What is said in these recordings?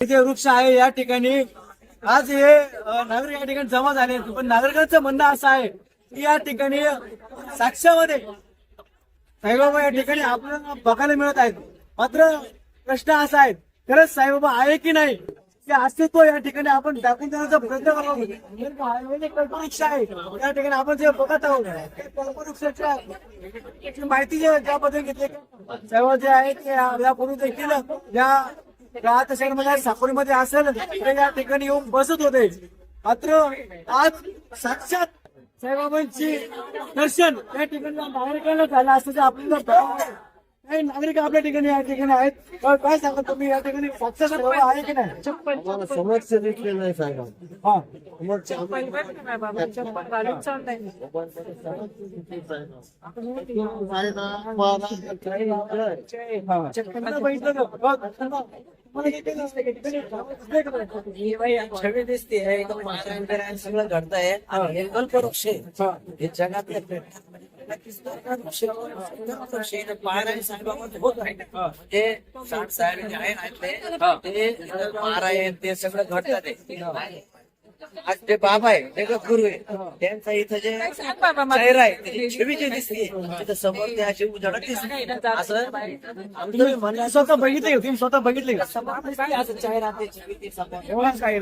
इथे वृक्ष आहे या ठिकाणी. आज हे नागरिक या ठिकाणी जमा झाले पण नागरिकांचं म्हणणं असं आहे की या ठिकाणी साक्षामध्ये साईबाबा या ठिकाणी आपल्याला बघायला मिळत आहेत. मात्र प्रश्न असा आहे खरंच साईबाबा आहे की नाही? ते अस्तित्व या ठिकाणी आपण दाखवून देण्याचा प्रयत्न करतो कल्पवृक्ष आहे. या ठिकाणी आपण जे बघत आहोत ते कल्पवृक्षाच्या माहिती ज्या पद्धतीने घेतली साईबाबा जे आहे ते यापूर्वी देखील या राहत शहरमध्ये म्हणजे साकोरीमध्ये असेल तर या ठिकाणी येऊन बसत होते. मात्र आज साक्षात साहेबाबांची दर्शन या ठिकाणी नागरिकांना झालं असं जे आपल्याला काही नागरिक आपल्या ठिकाणी या ठिकाणी आहेत तर काय सांगा तुम्ही या ठिकाणी साक्षात साईबाबा आहे की नाही? आम्हाला समक्ष दिसले नाही सांगा हा। समक्ष त्यांना बघितलं का? बघ, त्यांना- मला इथे दिसतंय का? ठिकाणी दिसतंय का बरं? ही। बाई छवी दिसते एकदम महाराज वगैरे आणि सगळं घडतंय आणि हे। कल्पवृक्ष आहे. हा. हे। जगातले म्हणजे साहेब जे आहे ना ते सगळं घडतात आहे. आज ते बाबा आहे ते गुरु आहे त्यांचा इथं जे चेहरा आहे त्याची जी दिसते तिथं समोर ते अशी उजाडत दिसते असं आमचं म्हणलं स्वतः बघितले? तुम्ही स्वतः बघितले असं चेहरा ते ते समोर काही.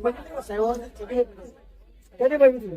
बघितले कधी बघितले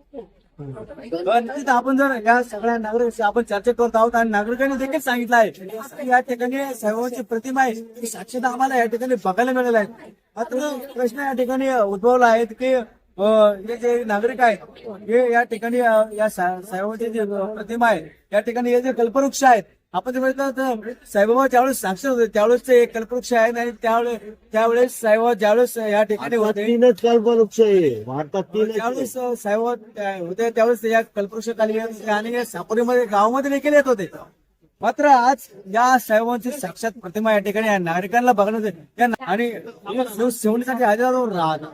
तिथं आपण जर या सगळ्या नागरिकांशी आपण चर्चा करत आहोत आणि नागरिकांनी देखील सांगितलं आहे या ठिकाणी साहेबांची प्रतिमा आहे. ती साक्षीदा आम्हाला या ठिकाणी बघायला मिळालेला आहे. मात्र प्रश्न या ठिकाणी उद्भवला आहे की हे जे नागरिक आहेत हे या ठिकाणी या सा- साहेबांची जी प्रतिमा आहे या ठिकाणी हे जे कल्पवृक्ष आहेत आपण साईबाबा ज्यावेळेस साक्षर होते त्यावेळेस ते कल्पवृक्ष आहेत आणि त्यावेळेस त्यावेळेस साईबाबा ज्यावेळेस या ठिकाणी होते. तीनच कल्पवृक्ष आहे. भारतात तीनच त्यावेळेस साहेब त्या- होते त्यावेळेस या कल्पवृक्षाखाली येत होते आणि या साकोरीमध्ये गावामध्ये देखील येत होते. मात्र आज या साहेबांची साक्षात प्रतिमा या ठिकाणी नागरिकांना बघण्यात आणि शिवसेनेसाठी हजारो राहत